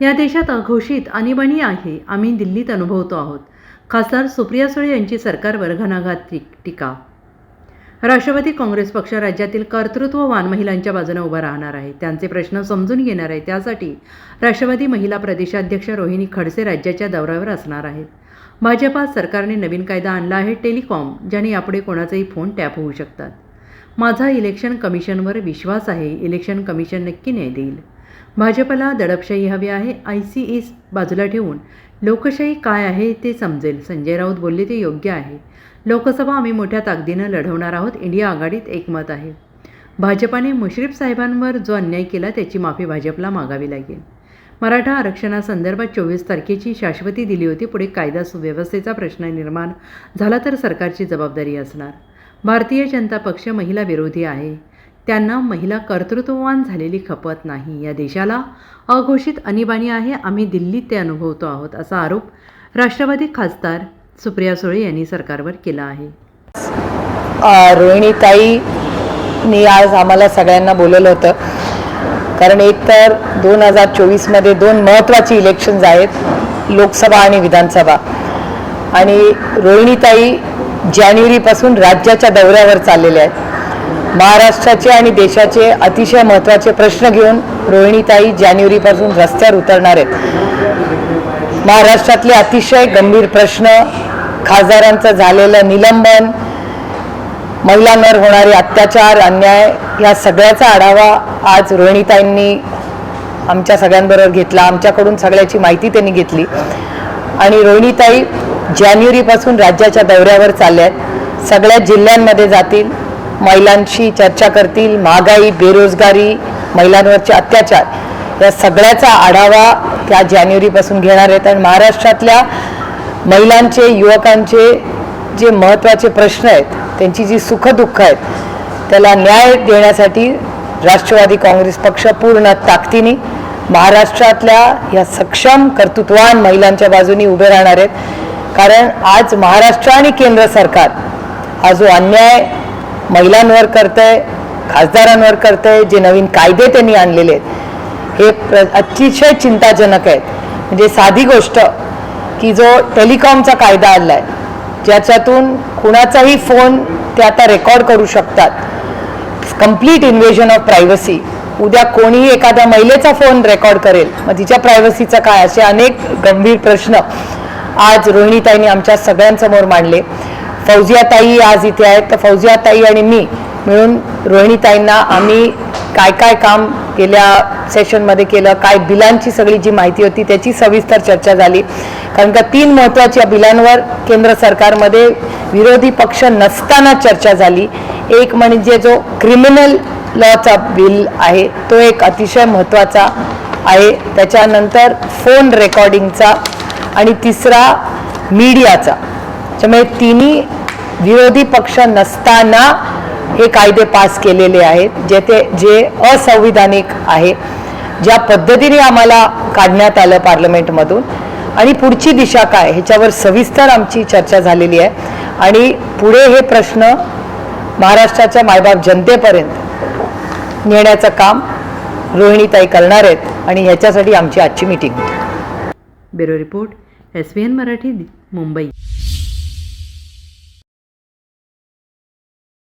या देशात अघोषित आणीबाणी आहे. आम्ही दिल्लीत अनुभवतो आहोत. खासदार सुप्रिया सुळे यांची सरकारवर घणाघात टी- टीका. राष्ट्रवादी काँग्रेस पक्ष राज्यातील कर्तृत्ववान महिलांच्या बाजूने उभा राहणार आहे. त्यांचे प्रश्न समजून घेणार आहे. त्यासाठी राष्ट्रवादी महिला प्रदेशाध्यक्ष रोहिणी खडसे राज्याच्या दौऱ्यावर असणार आहेत. भाजपा सरकारने नवीन कायदा आणला आहे टेलिकॉम ज्याने यापुढे कोणाचाही फोन टॅप होऊ शकतात. माझा इलेक्शन कमिशनवर विश्वास आहे. इलेक्शन कमिशन नक्की न्याय देईल. भाजपला दडपशाही हवी आहे. आय सी एस बाजूला ठेवून लोकशाही काय आहे ते समजेल. संजय राऊत बोलले ते योग्य आहे. लोकसभा आम्ही मोठ्या ताकदीनं लढवणार आहोत. इंडिया आघाडीत एकमत आहे. भाजपाने मुश्रीफ साहेबांवर जो अन्याय केला त्याची माफी भाजपला मागावी लागेल. मराठा आरक्षणासंदर्भात चोवीस तारखेची शाश्वती दिली होती. पुढे कायदा सुव्यवस्थेचा प्रश्न निर्माण झाला तर सरकारची जबाबदारी असणार. भारतीय जनता पक्ष महिला विरोधी आहे. त्यांना महिला कर्तृत्ववान झालेली खपत नाही. या देशाला अघोषित अनिबाणी आहे. आम्ही दिल्लीत ते अनुभवतो आहोत असा आरोप राष्ट्रवादी खासदार सुप्रिया सुळे यांनी सरकारवर केला आहे. अ, रोहिणीताईनी आज आम्हाला सगळ्यांना बोलवलं होतं. कारण एक तर दोन हजार चोवीसमध्ये दोन महत्त्वाची इलेक्शन्स आहेत लोकसभा आणि विधानसभा. आणि रोहिणीताई जानेवारीपासून राज्याच्या दौऱ्यावर चाललेल्या आहेत. महाराष्ट्राचे आणि देशाचे अतिशय महत्त्वाचे प्रश्न घेऊन रोहिणीताई जानेवारीपासून रस्त्यावर उतरणार आहेत. महाराष्ट्रातले अतिशय गंभीर प्रश्न खासदारांचं झालेलं निलंबन महिलांवर होणारे अत्याचार अन्याय या सगळ्याचा आढावा आज रोहिणीताईंनी आमच्या सगळ्यांबरोबर घेतला. आमच्याकडून सगळ्याची माहिती त्यांनी घेतली. आणि रोहिणीताई जानेवारीपासून राज्याच्या दौऱ्यावर चालल्या आहेत. सगळ्या जिल्ह्यांमध्ये जातील. महिलांशी चर्चा करतील महागाई बेरोजगारी महिलांवरचे अत्याचार या सगळ्याचा आढावा त्या जानेवारीपासून घेणार आहेत. आणि महाराष्ट्रातल्या महिलांचे युवकांचे जे महत्त्वाचे प्रश्न आहेत त्यांची जी सुखदुःख आहेत त्याला न्याय देण्यासाठी राष्ट्रवादी काँग्रेस पक्ष पूर्ण ताकदीने महाराष्ट्रातल्या या सक्षम कर्तृत्वान महिलांच्या बाजूनी उभे राहणार आहेत. कारण आज महाराष्ट्र आणि केंद्र सरकार हा जो अन्याय महिलांवर करतंय खासदारांवर करतंय जे नवीन कायदे त्यांनी आणलेले आहेत. हे प्र अतिशय चिंताजनक आहेत. म्हणजे साधी गोष्ट की जो टेलिकॉमचा कायदा आणला आहे ज्याच्यातून कुणाचाही फोन ते आता रेकॉर्ड करू शकतात. कंप्लीट इन्व्हेजन ऑफ प्रायव्हसी उद्या कोणीही एखाद्या महिलेचा फोन रेकॉर्ड करेल. मग तिच्या प्रायव्हसीचा काय? असे अनेक गंभीर प्रश्न आज रोहिणीताईंनी आमच्या सगळ्यांसमोर मांडले. फौजियाताई आज इथे आहेत. तर फौजियाताई आणि मी मिळून रोहिणीताईंना आम्ही काय काय काम गेल्या सेशनमध्ये केलं काय बिलांची सगळी जी माहिती होती त्याची सविस्तर चर्चा झाली. कारण का तीन महत्त्वाच्या बिलांवर केंद्र सरकारमध्ये विरोधी पक्ष नसताना चर्चा झाली. एक म्हणजे जो क्रिमिनल लॉचा बिल आहे तो एक अतिशय महत्त्वाचा आहे. त्याच्यानंतर फोन रेकॉर्डिंगचा आणि तिसरा मीडियाचा त्यामुळे तिन्ही विरोधी पक्ष नसताना हे कायदे पास केलेले आहेत जेथे जे असंविधानिक आहे ज्या पद्धतीने आम्हाला काढण्यात आलं पार्लमेंटमधून. आणि पुढची दिशा काय? ह्याच्यावर सविस्तर आमची चर्चा झालेली आहे. आणि पुढे हे प्रश्न महाराष्ट्राच्या मायबाप जनतेपर्यंत नेण्याचं काम रोहिणीताई करणार आहेत आणि ह्याच्यासाठी आमची आजची meeting bureau report S V N Marathi Mumbai.